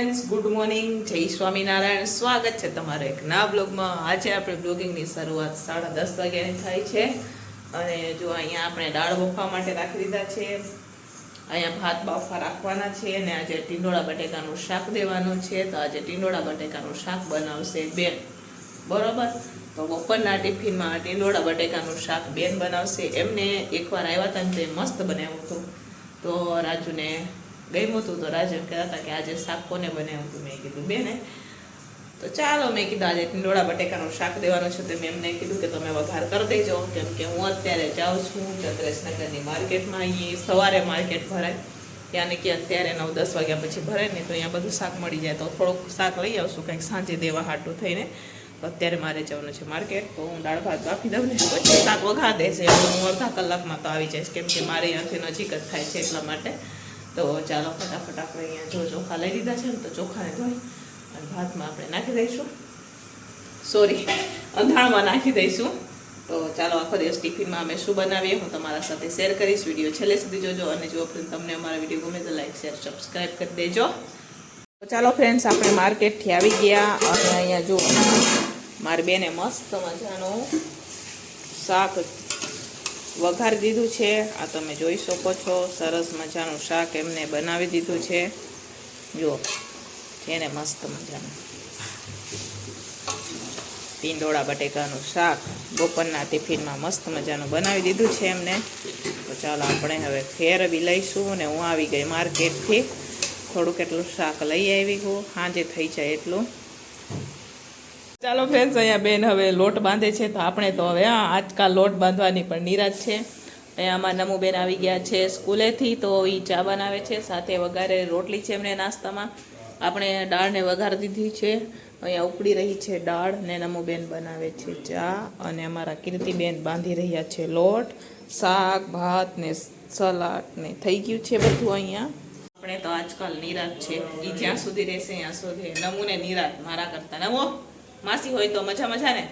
Friends good morning જય સ્વામિનારાયણ. સ્વાગત છે તમારે એક નવા બ્લોગમાં આજે આપણે બ્લોગિંગની શરૂઆત સાડા દસ વાગ્યાની થાય છે. અને જો અહીંયા આપણે દાળ બફવા માટે રાખી દીધા છે. અહીંયા ભાત બાફવા રાખવાના છે અને આજે ટીંડોળા બટેકાનું શાક દેવાનું છે. તો આજે ટીંડોળા બટેકાનું શાક બનાવશે બેન. બરોબર? તો બપોરના ટિફિનમાં ટીંડોળા બટેકાનું શાક બેન બનાવશે. એમને એકવાર આવ્યા હતા ને તે મસ્ત બનાવ્યું હતું. તો રાજુને ગમ્યું હતું તો રાજીવ કહેતા હતા કે આજે શાક કોને બનાવ્યું હતું મેં કીધું, બેને. તો ચાલો મેં કીધું, આજે ડોળા બટેકાનું શાક દેવાનું છે. તો મેં એમને કીધું કે તમે વઘાર કરી દેજો. કેમ કે હું અત્યારે જાઉં છું ચંદ્રેશનગરની માર્કેટમાં, અહીં સવારે માર્કેટ ભરાય. ત્યાંને કે અત્યારે નવ દસ વાગ્યા પછી ભરાય ને તો અહીંયા બધું શાક મળી જાય. તો થોડુંક શાક લઈ આવશું, કંઈક સાંજે દેવા હાટું થઈને. અત્યારે મારે જવાનું છે માર્કેટ. તો હું દાળ ભાત બાફી દઉં ને પછી શાક વઘાર દેશે. હું અડધા કલાકમાં તો આવી જઈશ. કેમ કે મારે અહીંયાથી નજીક જ થાય છે એટલા માટે. તો ચાલો ફટાફટ આપણે અહીંયા જો ચોખા લઈ લીધા છે ને તો ચોખાને ધોઈ અને ભાતમાં આપણે નાખી દઈશું. સોરી અંધાણમાં નાખી દઈશું. તો ચાલો આખો દિવસ ટિફિનમાં અમે શું બનાવીએ હું તમારા સાથે શેર કરીશ. વીડિયો છેલ્લે સુધી જોજો અને જો તમને અમારા વીડિયો ગમે તો લાઈક શેર સબસ્ક્રાઈબ કરી દેજો. તો ચાલો ફ્રેન્ડ્સ આપણે માર્કેટથી આવી ગયા અને અહીંયા જો મારી બેને મસ્ત મજાનું શાક વઘારી દીધું છે. આ તમે જોઈ શકો છો. સરસ મજાનું શાક એમને બનાવી દીધું છે. જુઓ એને મસ્ત મજાનું. ટીંડોળા બટેકાનું શાક બપોરના ટિફિનમાં મસ્ત મજાનું બનાવી દીધું છે એમને. તો ચાલો આપણે હવે ફેરવી લઈશું ને હું આવી ગઈ માર્કેટથી. થોડુંક એટલું શાક લઈ આવી હું. સાંજે થઈ જાય એટલું. ચાલો ફ્રેન્ડ્સ અહીંયા બેન હવે લોટ બાંધે છે, તો આપણે તો હવે, હા, આજકાલ લોટ બાંધવાની પણ નિરાજ છે. અહીંયામાં નમુબેન આવી ગયા છે સ્કૂલેથી, તો એ ચા બનાવે છે, સાથે વઘારે રોટલી છે એમને નાસ્તામાં. આપણે દાળને વઘાર દીધી છે, અહીંયા ઉકળી રહી છે દાળ ને નમુબેન બનાવે છે ચા, અને અમારા કીર્તિબેન બાંધી રહ્યા છે લોટ, શાક, ભાત ને સલાડ ને થઈ ગયું છે બધું અહીંયા. આપણે તો આજકાલ નિરાજ છે એ જ્યાં સુધી રહેશે, ત્યાં સુધી નમુને નિરાજ મારા કરતા. નમો! માસી હોય તો મજા મજા ને?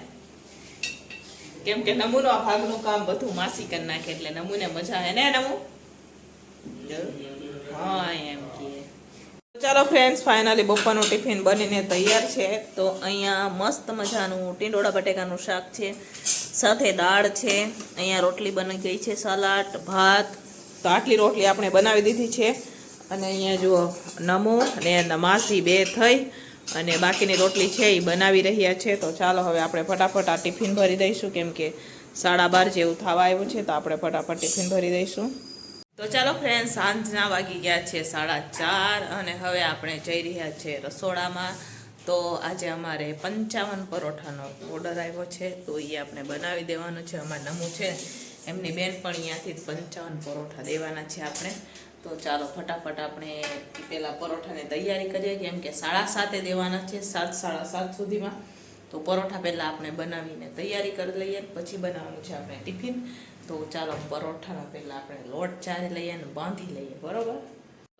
કેમ કે નમૂનો ભાગનું કામ બધું માસી કરી નાખે એટલે નમૂને મજા આવે નમુ? ચાલો ફ્રેન્ડ્સ ફાઇનલી બપોરનું ટિફિન બનીને તૈયાર છે. તો અહીંયા મસ્ત મજાનું ટીંડોળા બટેકાનું શાક છે, સાથે દાળ છે, અહીંયા રોટલી બની ગઈ છે, સલાડ, ભાત. તો આટલી રોટલી આપણે બનાવી દીધી છે. અને અહીંયા જુઓ, નમો અને માસી બે થઈ. અને બાકીની રોટલી છે એ બનાવી રહ્યા છે. તો ચાલો હવે આપણે ફટાફટ આ ટિફિન ભરી દઈશું. કેમ કે સાડા બાર જેવું થવા આવ્યું છે, તો આપણે ફટાફટ ટિફિન ભરી દઈશું. તો ચાલો ફ્રેન્ડ સાંજના વાગી ગયા છે સાડા ચાર અને હવે આપણે જઈ રહ્યા છે રસોડામાં. તો આજે અમારે પંચાવન પરોઠાનો ઓર્ડર આવ્યો છે, તો એ આપણે બનાવી દેવાનો છે. અમારે નમું છે એમની બેન પણ અહીંયાથી પંચાવન પરોઠા દેવાના છે આપણે. તો ચાલો ફટાફટ આપણે પેલા પરોઠાની તૈયારી કરીએ, કેમ કે સાડા સાતે દેવાના છે, સાત સાડા સાત સુધીમાં. તો પરોઠા પહેલાં આપણે બનાવીને તૈયારી કરી લઈએ, પછી બનાવવાનું છે આપણે ટિફિન. તો ચાલો પરોઠાનો પહેલાં આપણે લોટ ચારી લઈએ અને બાંધી લઈએ, બરોબર?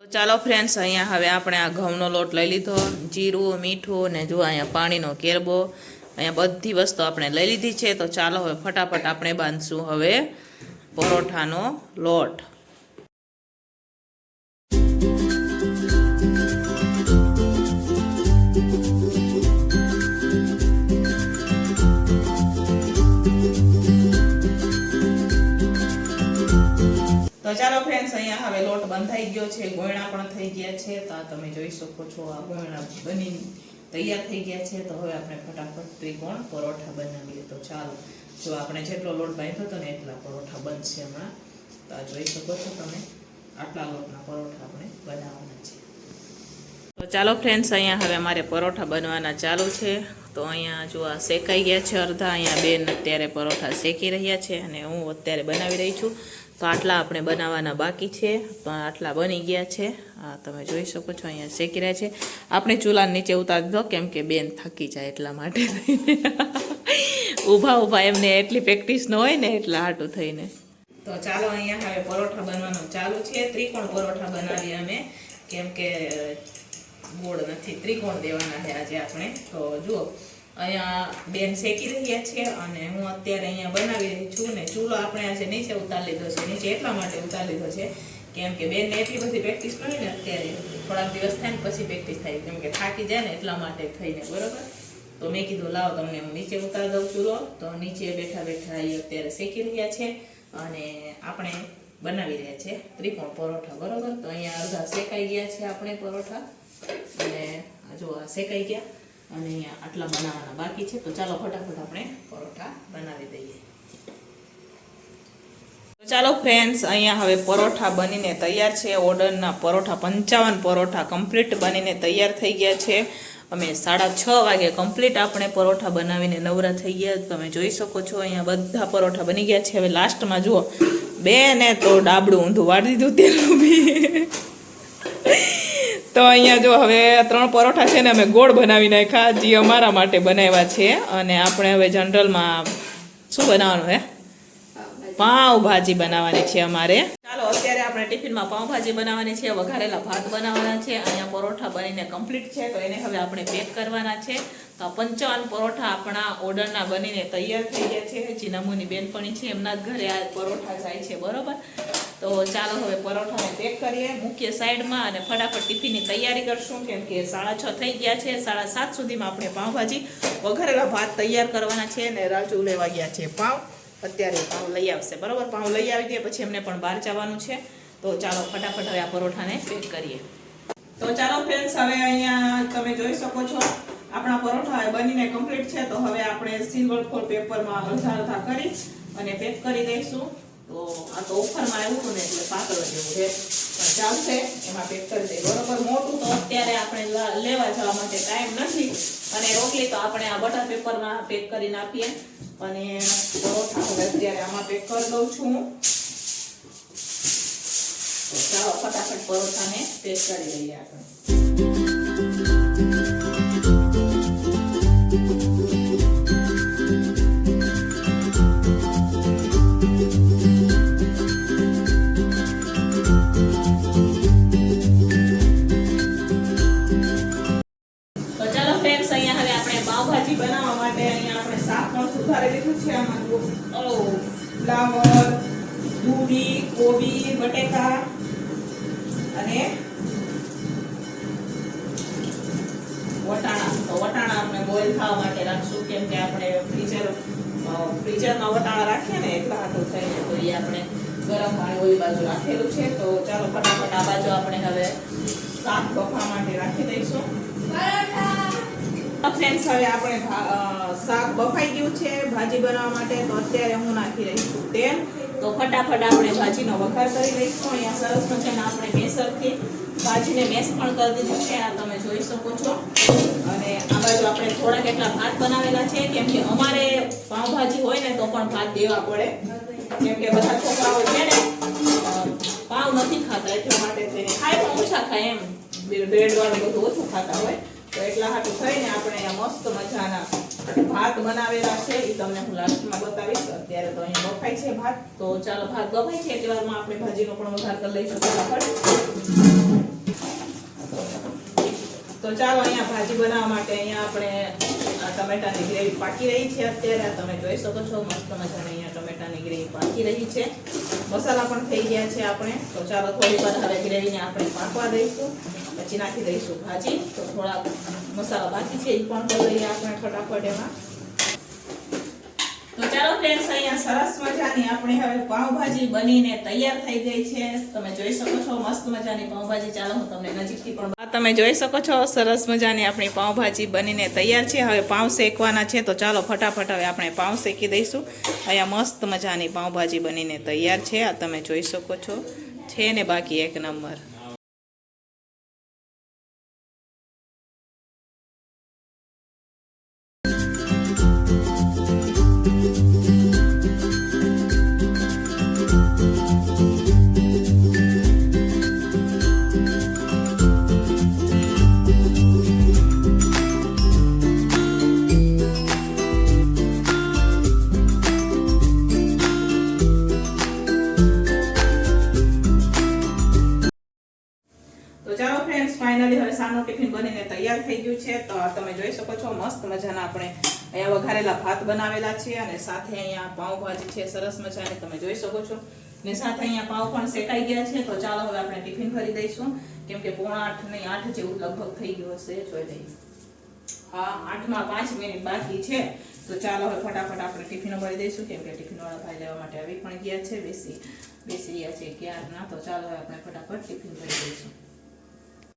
તો ચાલો ફ્રેન્ડ્સ અહીંયા હવે આપણે આ ઘઉંનો લોટ લઈ લીધો, જીરું, મીઠું ને જો અહીંયા પાણીનો કેરબો અહીંયા બધી વસ્તુ આપણે લઈ લીધી છે, તો ચાલો હવે ફટાફટ આપણે બાંધશું હવે પરોઠાનો લોટ. તો ચાલો ફ્રેન્ડ્સ અહીંયા હવે લોટ બંધાઈ ગયો છે, ગોયણા પણ થઈ ગયા છે, તો તમે જોઈ શકો છો, આ ગોયણા બની તૈયાર થઈ ગયા છે, તો હવે આપણે ફટાફટ ત્રિકોણ પરોઠા બનાવીએ. તો ચાલો, જો આપણે જેટલો લોટ બાંધ્યો હતો ને એટલા પરોઠા બનશે હમણાં. તો આ જોઈ શકો છો તમે, આટલા લોટના પરોઠા આપણે બનાવવાના છે. તો ચાલો ફ્રેન્ડ્સ અહીંયા હવે મારે પરોઠા બનવાના ચાલુ છે. તો અહીંયા જો આ શેકાઈ ગયા છે અડધા, અહીંયા બેન અત્યારે પરોઠા શેકી રહ્યા છે અને હું અત્યારે બનાવી રહી છું. તો આટલા આપણે બનાવવાના બાકી છે. તો આટલા બની ગયા છે. આ તમે જોઈ શકો છો, અહીંયા શેકી રહ્યા છે. આપણે ચૂલા નીચે ઉતારી દીધો, કેમ કે બેન થકી જાય એટલા માટે ઊભા ઊભા એમને એટલી પ્રેક્ટિસ ન હોય ને, એટલા હાટું થઈને. તો ચાલો અહીંયા હવે પરોઠા બનવાનું ચાલુ છે. ત્રિકોણ પરોઠા બનાવીએ અમે, કેમ કે ગોળ નથી. ત્રિકોણ દેવાના છે આજે આપણે. તો જુઓ. અહીંયા બેન શેકી રહ્યા છે અને હું અત્યારે અહીંયા બનાવી રહી છું ને ચૂલો આપણે આજે નીચે ઉતારી લીધો છે. નીચે એટલા માટે ઉતારી લીધો છે કેમ કે બેનને એટલી બધી પ્રેક્ટિસ કરી ને અત્યારે થોડાક દિવસ થાય ને પછી પ્રેક્ટિસ થાય. કેમ કે થાકી જાય ને એટલા માટે થઈને, બરોબર? તો મેં કીધું, લાવો તમને હું નીચે ઉતારી દઉં ચૂલો. તો નીચે બેઠા બેઠા એ અત્યારે શેકી રહ્યા છે અને આપણે બનાવી રહ્યા છે ત્રિકોણ પરોઠા, બરોબર? તો અહીંયા અડધા શેકાઈ ગયા છે આપણે પરોઠા. અને જો આ શેકાઈ ગયા. અને અહીંયા આટલા બનાવવાના બાકી છે. તો ચાલો ફટાફટ આપણે પરોઠા બનાવી દઈએ. તો ચાલો ફ્રેન્ડ્સ, અહીંયા હવે પરોઠા બનીને તૈયાર છે. ઓર્ડરના પરોઠા, પંચાવન પરોઠા કમ્પ્લીટ બનીને તૈયાર થઈ ગયા છે. અમે સાડા છ વાગે કમ્પ્લીટ આપણે પરોઠા બનાવીને નવરા થઈ ગયા. તમે જોઈ શકો છો, અહીંયા બધા પરોઠા બની ગયા છે. હવે લાસ્ટમાં જુઓ બે ને તો ડાબડું ઊંધું વાળી દીધું તેનું બી. તો અહીંયા જો હવે ત્રણ પરોઠા છે ને અમે ગોળ બનાવી નાખ્યા, જે અમારા માટે બનાવ્યા છે. અને આપણે હવે જનરલમાં શું બનાવવાનું હે? પાવ ભાજી બનાવવાની છે અમારે. ચાલો, અત્યારે આપણે ટિફિનમાં પાવભાજી બનાવવાની છે, વઘારેલા ભાત બનાવવાના છે. અહીંયા પરોઠા બનીને કમ્પ્લીટ છે, તો એને હવે આપણે પેક કરવાના છે. તો પંચાવન પરોઠા આપણા ઓર્ડરના બનીને તૈયાર થઈ ગયા છે. જે નમૂની બેનપણી છે, એમના જ ઘરે આ પરોઠા જાય છે, બરોબર? તો ચાલો હવે પરોઠાને પેક કરીએ. મૂકીએ સાઈડમાં અને ફટાફટ ટિફિનની તૈયારી કરશું. કેમ કે સાડા છ થઈ ગયા છે. સાડા સાત સુધીમાં આપણે પાઉંભાજી, વઘારેલા ભાત તૈયાર કરવાના છે અને રાજુ લેવા ગયા છે પાવ અત્યારે પાવ લઈ આવશે. બરાબર? પાવ લઈ આવી દે પછી એમને પણ બહાર જવાનું છે. તો ચાલો ફટાફટ હવે આ પરોઠાને પેક કરીએ. તો ચાલો ફ્રેન્ડ્સ હવે અહીંયા તમે જોઈ શકો છો. આપણા પરોઠા બનીને કમ્પ્લીટ છે. તો હવે આપણે સિલ્વર ફોર પેપરમાં અડધા અડધા કરી અને પેક કરી દઈશું. તો આ તો ઓફરમાં આવ્યું હતું ને એટલે જેવું છે. પણ ચાલશે એમાં પેક કરી દઈએ. બરોબર, મોટું તો અત્યારે આપણે લેવા જવા માટે ટાઈમ નથી. અને રોટલી તો આપણે આ બટર પેપરમાં પેક કરીને આપીએ. અને પરોઠા અત્યારે આમાં પેક કરી દઉં છું. ચાલો, ફટાફટ પરોઠાને પેક કરી લઈએ આપણે. ફ્લાવર, દૂધી, કોબી બટેકા અને વટાણા. તો વટાણા આપણે બોઇલ થવા માટે રાખશું, કેમ કે આપણે ફ્રીઝર ફ્રીઝરમાં વટાણા રાખીએ ને, એટલા આપણે ગરમ પાણી ઓલી બાજુ રાખેલું છે. તો ચાલો, ફટાફટ આ બાજુ આપણે હવે ફ્રેન્ડ્સ હવે આપણે શાક બફાઈ ગયું છે ભાજી બનાવવા માટે તો અત્યારે હું નાખી રહી છું તેલ તો ફટાફટ આપણે ભાજીનો વઘાર કરી લઈશું અહીંયા સરસ મજાના આપણે મેસરથી ભાજીને મેસ પણ કરી દીધું છે આ તમે જોઈ શકો છો અને આ બાજુ આપણે થોડા કેટલા ભાત બનાવેલા છે કેમ કે અમારે પાવભાજી હોય ને તો પણ ભાત દેવા પડે કેમ કે બધા છોકરાઓ છે ને પાઉં નથી ખાતા એટલા માટે ખાય પણ ઓછા ખાય એમ બ્રેડ વાળું બધું ઓછું ખાતા હોય તો એટલા હાટું થઈને આપણે અહીંયા મસ્ત મજાના ભાત બનાવેલા છે. એ તમને હું લાસ્ટમાં બતાવીશ. અત્યારે તો અહીંયા બફાય છે ભાત. તો ચાલો, ભાત બફાય છે. એટલી વારમાં આપણે ભાજીનો પણ વઘાર કરી લઈશું. ફટાફટ તો ચાલો અહીંયા ભાજી બનાવવા માટે અહીંયા આપણે ટમેટાની ગ્રેવી પાકી રહી છે અત્યારે. તમે જોઈ શકો છો, મસ્ત મજાની અહીંયા ટમેટાની ગ્રેવી પાકી રહી છે. મસાલા પણ થઈ ગયા છે આપણે. તો ચાલો થોડી વાર હવે ગ્રેવીને આપણે પાકવા દઈશું. પછી નાખી દઈશું ભાજી. તો થોડા મસાલા બાકી છે, એ પણ કરી આપણે ફટાફટ એમાં. ચાલો ફ્રેન્ડ્સ અહીંયા સરસ મજાની આપણે હવે પાઉંભાજી બનીને તૈયાર થઈ ગઈ છે. તમે જોઈ શકો છો, મસ્ત મજાની પાઉંભાજી. ચાલો હું તમને નજીકથી પણ તમે જોઈ શકો છો, સરસ મજાની આપણી પાઉંભાજી બનીને તૈયાર છે. હવે પાઉં શેકવાના છે, તો ચાલો ફટાફટ હવે આપણે પાઉં શેકી દઈશું. અહીંયા મસ્ત મજાની પાઉંભાજી બનીને તૈયાર છે. આ તમે જોઈ શકો છો. છે ને બાકી એક નંબર. ફાઇનલી હવે સાનો ટિફિન બનીને તૈયાર થઈ ગયું છે. તો તમે જોઈ શકો છો, મસ્ત મજાના આપણે અહીંયા વઘારેલા ભાત બનાવેલા છે અને સાથે અહીંયા પાઉંભાજી છે, સરસ મજાની, તમે જોઈ શકો છો. ને સાથે અહીંયા પાઉં પણ શેકાઈ ગયા છે. તો ચાલો હવે આપણે ટિફિન ભરી દઈશું. કેમ કે પોણા આઠ નહીં, આઠ જેવું લગભગ થઈ ગયું હશે. જોઈ લઈએ. હા, આઠમાં પાંચ મિનિટ બાકી છે. તો ચાલો હવે ફટાફટ આપણે ટિફિનો ભરી દઈશું. કેમ કે ટિફિનવાળા ભાઈ લેવા માટે આવી પણ ગયા છે. બેસી બેસી ગયા છે ક્યારના. તો ચાલો હવે આપણે ફટાફટ ટિફિન ભરી દઈશું.